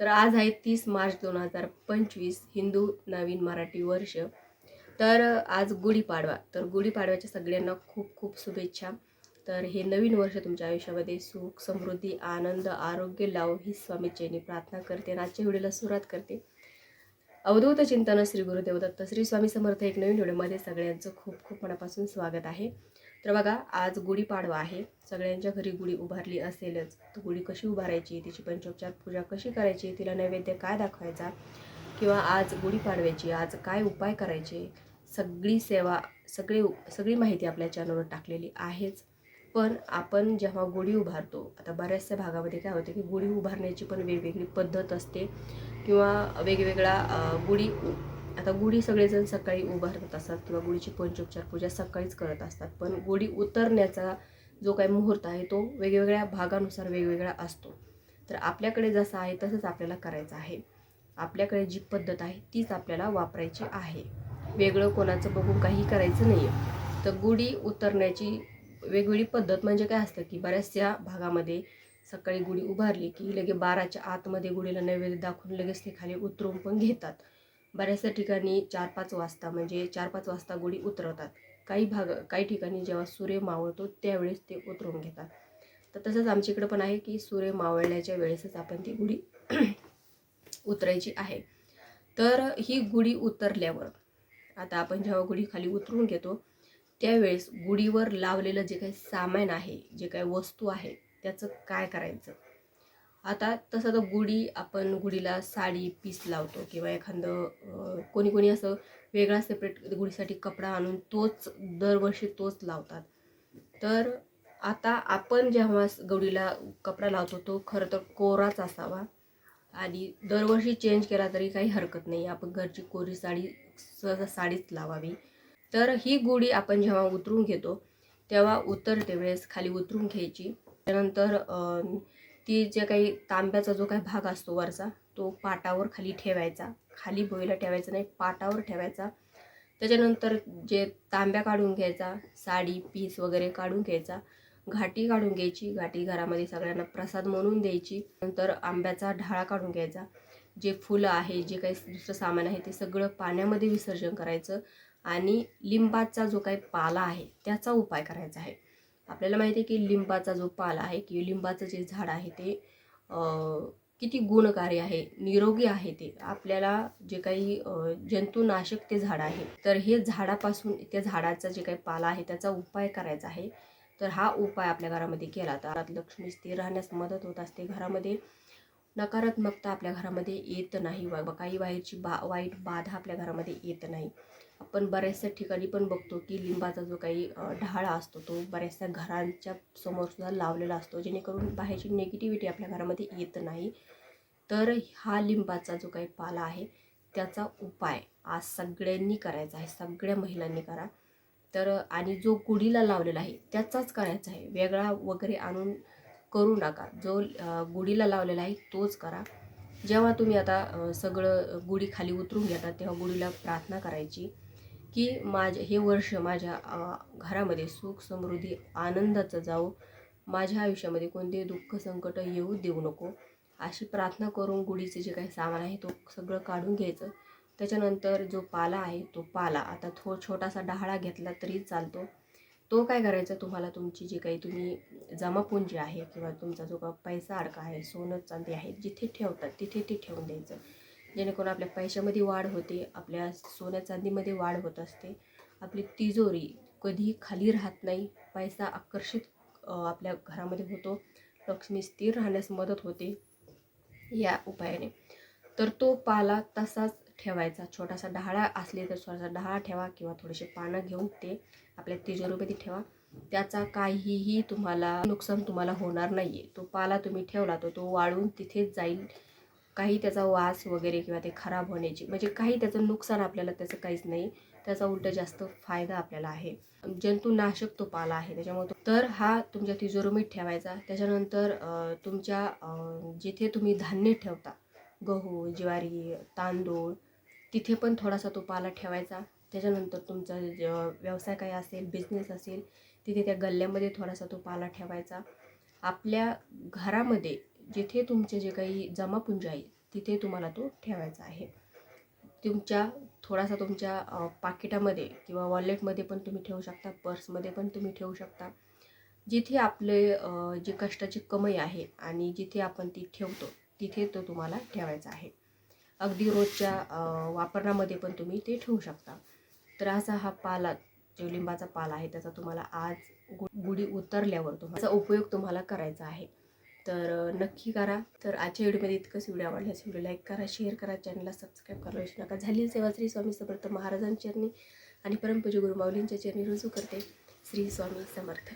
तर आज आहे तीस मार्च दोन हजार पंचवीस हिंदू नवीन मराठी वर्ष. तर आज गुढीपाडवा तर गुढीपाडव्याच्या सगळ्यांना खूप खूप शुभेच्छा. तर हे नवीन वर्ष तुमच्या आयुष्यामध्ये सुख समृद्धी आनंद आरोग्य लाव ही स्वामीचेनी प्रार्थना करते आणि आजच्या व्हिडिओला सुरुवात करते. अवधूत चिंतन श्री गुरुदेव दत्त. श्री स्वामी समर्थ एक नवीन व्हिडिओमध्ये सगळ्यांचं खूप खूप मनापासून स्वागत आहे. तर बघा आज गुढीपाडवा आहे. सगळ्यांच्या घरी गुढी उभारली असेलच. तर गुढी कशी उभारायची? तिची पंचोपचार पूजा कशी करायची? तिला नैवेद्य काय दाखवायचा? किंवा आज गुढीपाडव्याची आज काय उपाय करायचे? सगळी सेवा सगळी सगळी माहिती आपल्या चॅनलवर टाकलेली आहेच. पण आपण जेव्हा गुढी उभारतो आता बऱ्याचशा भागामध्ये काय होतं की गुढी उभारण्याची पण वेगवेगळी पद्धत असते. किंवा वेगवेगळा गुढी आता गुढी सगळेजण सकाळी उभारत असतात किंवा गुढीची पंचोपचार पूजा सकाळीच करत असतात. पण गुढी उतरण्याचा जो काही मुहूर्त आहे तो वेगवेगळ्या भागानुसार वेगवेगळा असतो. तर आपल्याकडे जसं आहे तसंच आपल्याला करायचं आहे. आपल्याकडे जी पद्धत आहे तीच आपल्याला वापरायची आहे. वेगळं कोणाचं बघून काही करायचं नाही आहे तर गुढी उतरण्याची वेगवेगळी पद्धत म्हणजे काय असतं की बऱ्याचशा भागामध्ये सकाळी गुढी उभारली की लगे बाराच्या आतमध्ये गुढीला नैवेद्य दाखवून लगेच ते खाली उतरून पण घेतात. बऱ्याचशा ठिकाणी चार पाच वाजता म्हणजे चार पाच वाजता गुढी उतरवतात. काही भाग काही ठिकाणी जेव्हा सूर्य मावळतो त्यावेळेस ते उतरवून घेतात. तर तसंच आमच्या इकडं पण आहे की सूर्य मावळल्याच्या वेळेसच आपण ती गुढी उतरायची आहे. तर ही गुढी उतरल्यावर आता आपण जेव्हा गुढी खाली उतरून घेतो त्यावेळेस गुढीवर लावलेलं जे काही सामान आहे जे काही वस्तू आहे त्याचं काय करायचं? आता तसं तर गुढी आपण गुढीला साडी पीस लावतो किंवा एखादं कोणी कोणी असं वेगळा सेपरेट गुढीसाठी कपडा आणून तोच दरवर्षी तोच लावतात. तर आता आपण जेव्हा गुढीला कपडा लावतो तो खरं तर कोराच असावा. आणि दरवर्षी चेंज केला तरी काही हरकत नाही. आपण घरची कोरी साडी सहज साडीच लावावी. तर ही गुढी आपण जेव्हा उतरून घेतो तेव्हा उतरते वेळेस खाली उतरून घ्यायची. त्यानंतर ती जे काही तांब्याचा जो काही भाग असतो वरचा तो पाटावर खाली ठेवायचा. खाली बोईला ठेवायचा नाही पाटावर ठेवायचा. त्याच्यानंतर जे तांब्या काढून घ्यायचा साडी पीस वगैरे काढून घ्यायचा. घाटी काढून घ्यायची घाटी घरामध्ये सगळ्यांना प्रसाद म्हणून द्यायची. नंतर आंब्याचा ढाळा काढून घ्यायचा. जे फुलं आहे जे काही दुसरं सामान आहे ते सगळं पाण्यामध्ये विसर्जन करायचं आणि लिंबाचा जो काही पाला आहे त्याचा उपाय करायचा आहे. आपल्याला माहिती आहे की लिंबाचा जो पाला आहे की लिंबाचं जे झाड आहे ते किती गुणकारी आहे निरोगी आहे ते आपल्याला जे काही जंतुनाशक ते झाड आहे तर हे झाडापासून त्या झाडाचा जे काही पाला आहे त्याचा उपाय करायचा आहे. तर हा उपाय आपल्या घरामध्ये केला तर लक्ष्मी स्थिर राहण्यास मदत होत असते. घरामध्ये नकारात्मकता आपल्या घरामध्ये येत नाही. वा काही बाहेरची बा वाईट बाधा आपल्या घरामध्ये येत नाही. आपण बऱ्याचशा ठिकाणी पण बघतो की लिंबाचा जो काही ढाळा असतो तो बऱ्याचशा घरांच्या समोरसुद्धा लावलेला असतो जेणेकरून बाहेरची निगेटिव्हिटी आपल्या घरामध्ये येत नाही. तर हा लिंबाचा जो काही पाला आहे त्याचा उपाय आज सगळ्यांनी करायचा आहे सगळ्या महिलांनी करा. तर आणि जो गुढीला लावलेला आहे त्याचाच करायचा आहे. वेगळा वगैरे आणून करू नका. जो गुढीला लावलेला आहे तोच करा. जेव्हा तुम्ही आता सगळं गुढी खाली उतरून घेता तेव्हा गुढीला प्रार्थना करायची की माझे हे वर्ष माझ्या घरामध्ये सुख समृद्धी आनंदाचं जावो. माझ्या आयुष्यामध्ये कोणते दुःख संकट येऊ देऊ नको. अशी प्रार्थना करून गुढीचे जे काही सामान आहे तो सगळं काढून घ्यायचं. त्याच्यानंतर जो पाला आहे तो पाला. आता थो छोटासा डहाळा घेतला तरी चालतो. तो काय करायचा तुम्हाला? तुमची जी काही तुम्ही जमापुंजी आहे किंवा तुमचा जो काही पैसा अडका आहे सोनं चांदी आहे जिथे ठेवतात तिथे ते ठेवून द्यायचं. जेणेकरून आपल्या पैशामध्ये वाढ होते आपल्या सोन्या चांदीमध्ये वाढ होत असते. आपली तिजोरी कधीही खाली राहत नाही. पैसा आकर्षित आपल्या घरामध्ये होतो. लक्ष्मी स्थिर राहण्यास मदत होते या उपायाने. तर तो पाला तसाच ठेवायचा. छोटासा डहाळा असले तर थोडासा डहाळा ठेवा किंवा थोडेसे पानं घेऊन ते आपल्या तिजोरीमध्ये ठेवा. त्याचा काहीही तुम्हाला नुकसान तुम्हाला होणार नाही आहे तो पाला तुम्ही ठेवला तर तो वाळून तिथेच जाईल. काही त्याचा वास वगैरे किंवा ते खराब होण्याची म्हणजे काही त्याचं नुकसान आपल्याला त्याचं काहीच नाही. त्याचा उलट जास्त फायदा आपल्याला आहे. जंतुनाशक तो पाला आहे. त्याच्यामुळे तर हा तुमच्या तिजोरीमध्ये ठेवायचा. त्याच्यानंतर तुमच्या जिथे तुम्ही धान्य ठेवता गहू ज्वारी तांदूळ तिथे पण थोडासा तो पाला ठेवायचा. त्याच्यानंतर तुमचा ज- व्यवसाय काय असेल बिझनेस असेल तिथे त्या गल्ल्यामध्ये थोडासा तो पाला ठेवायचा. आपल्या घरामध्ये जिथे तुमचे जे काही जमापुंज आहे तिथे तुम्हाला तो ठेवायचा आहे. तुमच्या थोडासा तुमच्या पाकिटामध्ये किंवा वॉलेटमध्ये पण तुम्ही ठेवू शकता पर्समध्ये पण तुम्ही ठेवू शकता. जिथे आपले जे जी कष्टाची कमाई आहे आणि जिथे आपण ती ठेवतो तिथे तो तुम्हाला ठेवायचा आहे. अगदी रोजच्या वापरण्यामध्ये पण तुम्ही ते ठेवू शकता. तर असा हा पाला जो लिंबाचा पाला आहे त्याचा तुम्हाला आज गु गुढी उतरल्यावर तुम्हाला उपयोग तुम्हाला करायचा आहे. तर नक्की करा. तर आजच्या व्हिडिओमध्ये इतकंच. व्हिडिओ आवडल्यास व्हिडिओ लाईक करा शेअर करा चॅनलला सबस्क्राईब करा विसरू नका झाली सेवा श्री स्वामी समर्थ महाराजांच्या आणि परमपूज्य गुरुमाऊलींच्या चरणी रुजू करते. श्री स्वामी समर्थ.